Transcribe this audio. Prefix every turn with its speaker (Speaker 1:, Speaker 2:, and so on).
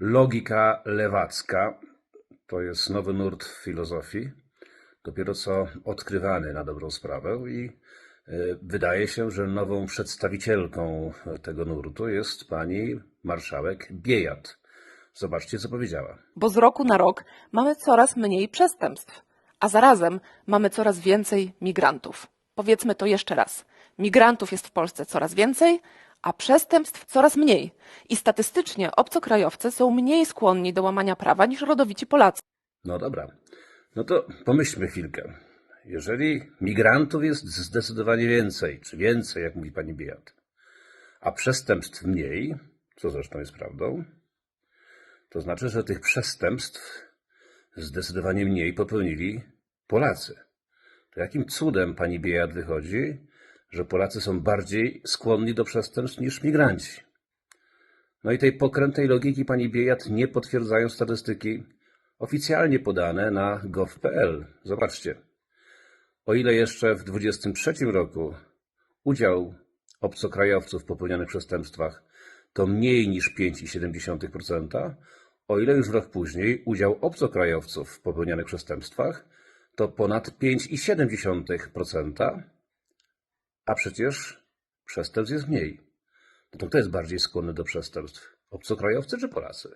Speaker 1: Logika lewacka to jest nowy nurt w filozofii, dopiero co odkrywany na dobrą sprawę i y, wydaje się, że nową przedstawicielką tego nurtu jest pani marszałek Biejat. Zobaczcie, co powiedziała.
Speaker 2: bo z roku na rok mamy coraz mniej przestępstw, a zarazem mamy coraz więcej migrantów. Powiedzmy to jeszcze raz. Migrantów jest w Polsce coraz więcej, a przestępstw coraz mniej. I statystycznie obcokrajowcy są mniej skłonni do łamania prawa niż rodowici Polacy.
Speaker 1: No dobra, no to pomyślmy chwilkę. Jeżeli migrantów jest zdecydowanie więcej, czy więcej, jak mówi pani Biejat, a przestępstw mniej, co zresztą jest prawdą, to znaczy, że tych przestępstw zdecydowanie mniej popełnili Polacy. To jakim cudem pani Biejat wychodzi, że Polacy są bardziej skłonni do przestępstw niż migranci? No i tej pokrętnej logiki pani Biejat nie potwierdzają statystyki oficjalnie podane na gov.pl. Zobaczcie. O ile jeszcze w 2023 roku udział obcokrajowców w popełnianych przestępstwach to mniej niż 5,7%, o ile już rok później udział obcokrajowców w popełnianych przestępstwach to ponad 5,7%, a przecież przestępstw jest mniej. No to kto jest bardziej skłonny do przestępstw? Obcokrajowcy czy Polacy?